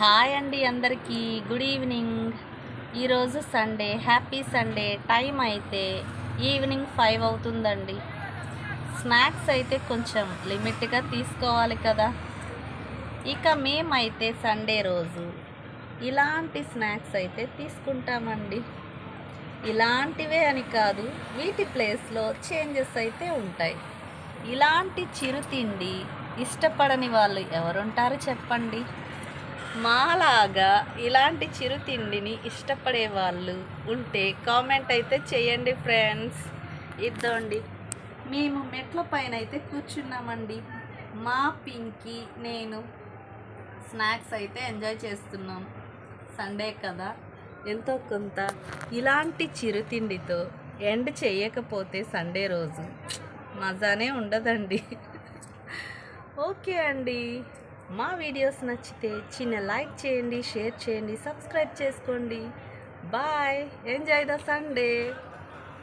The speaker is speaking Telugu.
హాయ్ అండి అందరికీ. Good evening. ఈరోజు సండే. Happy Sunday. టైం అయితే ఈవినింగ్ ఫైవ్ అవుతుందండి. స్నాక్స్ అయితే కొంచెం లిమిట్గా తీసుకోవాలి కదా. ఇక మేమైతే సండే రోజు ఇలాంటి స్నాక్స్ అయితే తీసుకుంటామండి. ఇలాంటివే అని కాదు వీటి ప్లేస్లో చేంజెస్ అయితే ఉంటాయి. ఇలాంటి చిరుతిండి ఇష్టపడని వాళ్ళు ఎవరుంటారు చెప్పండి? మాలాగా ఇలాంటి చిరుతిండిని ఇష్టపడే వాళ్ళు ఉంటే కామెంట్ అయితే చేయండి ఫ్రెండ్స్. ఇద్దండి. మేము మెట్ల పైన అయితే కూర్చున్నామండి. మా పింకి నేను స్నాక్స్ అయితే ఎంజాయ్ చేస్తున్నాం. సండే కదా. ఎంతో కొంత ఇలాంటి చిరుతిండితో ఎండ్ చేయకపోతే సండే రోజు. మజానే ఉండదండి. ఓకే అండి. మా వీడియోస్ నచ్చితే చిన్న లైక్ చేయండి షేర్ చేయండి సబ్స్క్రైబ్ చేసుకోండి. బాయ్. Enjoy the Sunday.